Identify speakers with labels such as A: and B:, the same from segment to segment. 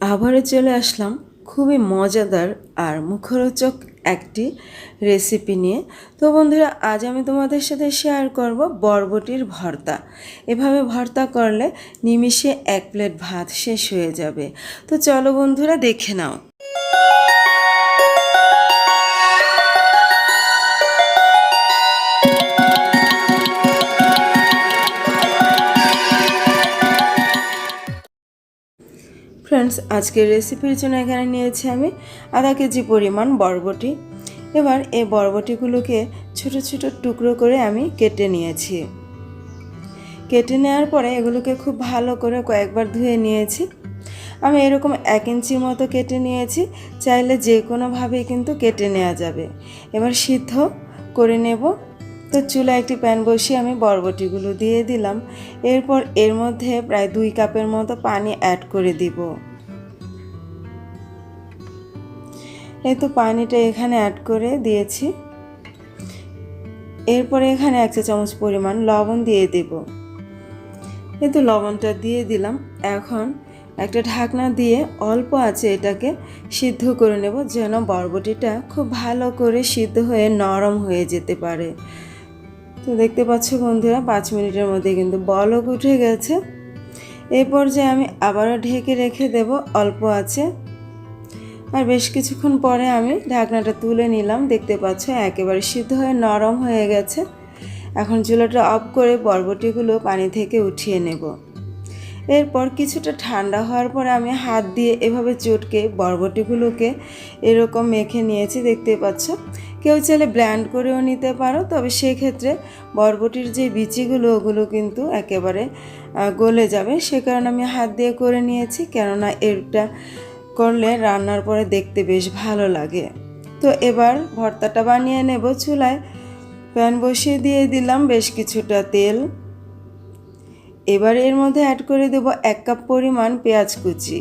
A: আবারও চলে আসলাম খুবই মজাদার আর মুখরোচক একটি রেসিপি নিয়ে। তো বন্ধুরা, আজ আমি তোমাদের সাথে শেয়ার করব বরবটির ভর্তা। এভাবে ভর্তা করলে নিমিষে এক প্লেট ভাত শেষ হয়ে যাবে। তো চলো বন্ধুরা, দেখে নাও। ফ্রেন্ডস আজকের রেসিপির জন্য এখানে নিয়েছি আমি আধা কেজি পরিমাণ বরবটি। এবার এই বরবটিগুলোকে ছোট ছোট টুকরো করে আমি কেটে নিয়েছি। কেটে নেওয়ার পরে এগুলোকে খুব ভালো করে কয়েকবার ধুয়ে নিয়েছি। আমি এরকম এক ইঞ্চির মতো কেটে নিয়েছি, চাইলে যে কোনোভাবেই কিন্তু কেটে নেওয়া যাবে। এবার সিদ্ধ করে নেব। তো চুলা একটি প্যান বসিয়ে আমি বরবটিগুলো দিয়ে দিলাম। এরপর এর মধ্যে প্রায় দুই কাপের মতো পানি অ্যাড করে দিব। এই তো পানিটা এখানে অ্যাড করে দিয়েছি। এরপরে এখানে এক চা চামচ পরিমাণ লবণ দিয়ে দেব। এই তো লবণটা দিয়ে দিলাম। এখন একটা ঢাকনা দিয়ে অল্প আছে এটাকে সিদ্ধ করে নেব যেন বরবটিটা খুব ভালো করে সিদ্ধ হয়ে নরম হয়ে যেতে পারে। তো দেখতে পাচ্ছ বন্ধুরা, পাঁচ মিনিটের মধ্যে কিন্তু বলক উঠে গেছে। এই পর্যায়ে আমি আবারও ঢেকে রেখে দেব, অল্প আছে। আর বেশ কিছুক্ষণ পরে আমি ঢাকনাটা তুলে নিলাম। দেখতে পাচ্ছ একেবারে সিদ্ধ হয়ে নরম হয়ে গেছে। এখন চুলাটা অফ করে বরবটিগুলো পানি থেকে উঠিয়ে নেব। এরপর কিছুটা ঠান্ডা হওয়ার পরে আমি হাত দিয়ে এভাবে চটকে বরবটিগুলোকে এরকম মেখে নিয়েছি, দেখতে পাচ্ছ। কেউ চাইলে ব্ল্যান্ড করেও নিতে পারো, তবে সেই ক্ষেত্রে বরবটির যে বিচিগুলো, ওগুলো কিন্তু একেবারে গলে যাবে। সে কারণে আমি হাত দিয়ে করে নিয়েছি, কেননা এটা করলে রান্নার পরে দেখতে বেশ ভালো লাগে। তো এবার ভর্তাটা বানিয়ে নেব চুলায়। প্যান বসিয়ে দিয়ে দিলাম বেশ কিছুটা তেল। এবার এর মধ্যে অ্যাড করে দেব এক কাপ পরিমাণ পেঁয়াজ কুচি।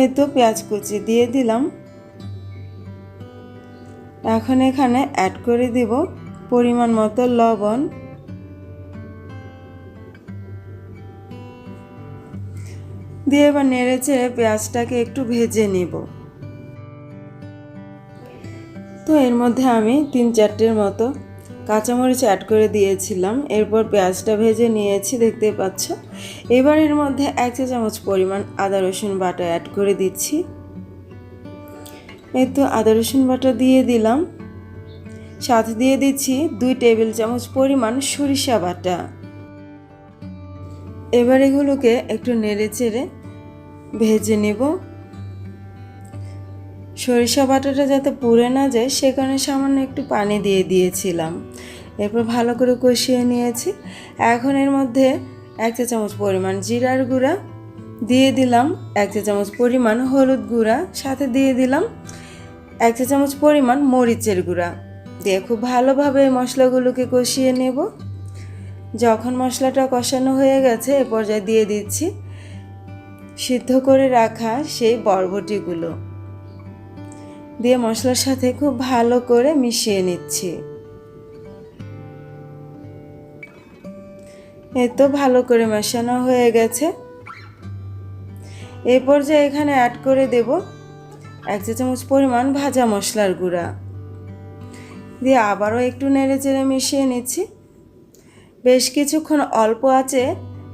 A: এই তো পেঁয়াজ কুচি দিয়ে দিলাম। এখন এখানে অ্যাড করে দিব পরিমাণ মতো লবণ। দিয়ে এবার নেড়ে চেড়ে পেঁয়াজটাকে একটু ভেজে নিব। তো এর মধ্যে আমি তিন চারটের মতো কাঁচামরিচ অ্যাড করে দিয়েছিলাম। এরপর পেঁয়াজটা ভেজে নিয়েছি, দেখতে পাচ্ছ। এবার এর মধ্যে এক চা চামচ পরিমাণ আদা, রসুন বাটা অ্যাড করে দিচ্ছি। এই তো আদা, রসুন বাটা দিয়ে দিলাম। সাথে দিয়ে দিচ্ছি দুই টেবিল চামচ পরিমাণ সরিষা বাটা। এবার এগুলোকে একটু নেড়ে চেড়ে ভেজে নেব। সরিষা বাটাটা যাতে পুড়ে না যায়, সে কারণে সামান্য একটু পানি দিয়ে দিয়েছিলাম। এরপর ভালো করে কষিয়ে নিয়েছি। এখন এর মধ্যে এক চা চামচ পরিমাণ জিরার গুঁড়া দিয়ে দিলাম, এক চা চামচ পরিমাণ হলুদ গুঁড়া, সাথে দিয়ে দিলাম এক চা চামচ পরিমাণ মরিচের গুঁড়া। দিয়ে খুব ভালোভাবে মশলাগুলোকে কষিয়ে নেব। যখন মশলাটা কষানো হয়ে গেছে, এ পর্যায়ে দিয়ে দিচ্ছি সিদ্ধ করে রাখা সেই বরবটিগুলো। দিয়ে মশলার সাথে খুব ভালো করে মিশিয়ে নিচ্ছি। এই তো ভালো করে মেশানো হয়ে গেছে। এই পর্যায়ে এখানে অ্যাড করে দেব এক চা চামচ পরিমাণ ভাজা মশলার গুঁড়া। দিয়ে আবারও একটু নেড়ে চেড়ে মিশিয়ে নিচ্ছি। বেশ কিছুক্ষণ অল্প আছে।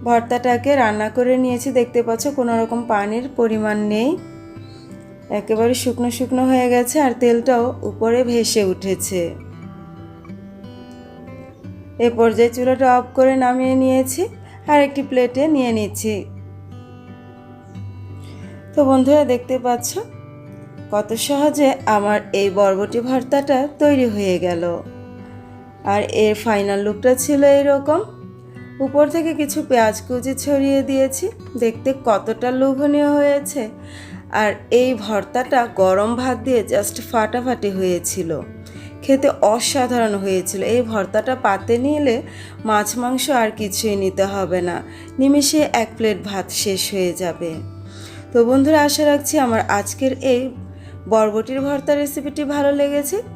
A: ভর্তাটাকে রান্না করে নিয়েছি। দেখতে পাচ্ছ কোনো রকম পানির পরিমাণ নেই। একেবারে শুকনো শুকনো হয়ে গেছে আর তেলটাও উপরে ভেসে উঠেছে। এ পর্যায়ে চুলাটা অফ করে নামিয়ে নিয়েছি আর একটি প্লেটে নিয়ে নিচ্ছি। তো বন্ধুরা, দেখতে পাচ্ছ কত সহজে আমার এই বরবটি ভর্তাটা তৈরি হয়ে গেল। আর এর ফাইনাল লুকটা ছিল এরকম। উপর থেকে কিছু পেঁয়াজ কুচি ছড়িয়ে দিয়েছি, দেখতে কতটা লোভনীয় হয়েছে। আর এই ভর্তাটা গরম ভাত দিয়ে জাস্ট ফাটাফাটি হয়েছিল। খেতে অসাধারণ হয়েছিল। এই ভর্তাটা পাতে নিলে মাছ, মাংস আর কিছুই নিতে হবে না। নিমেষে এক প্লেট ভাত শেষ হয়ে যাবে। তো বন্ধুরা, আশা রাখছি আমার আজকের এই বরবটির ভর্তা রেসিপিটি ভালো লেগেছে।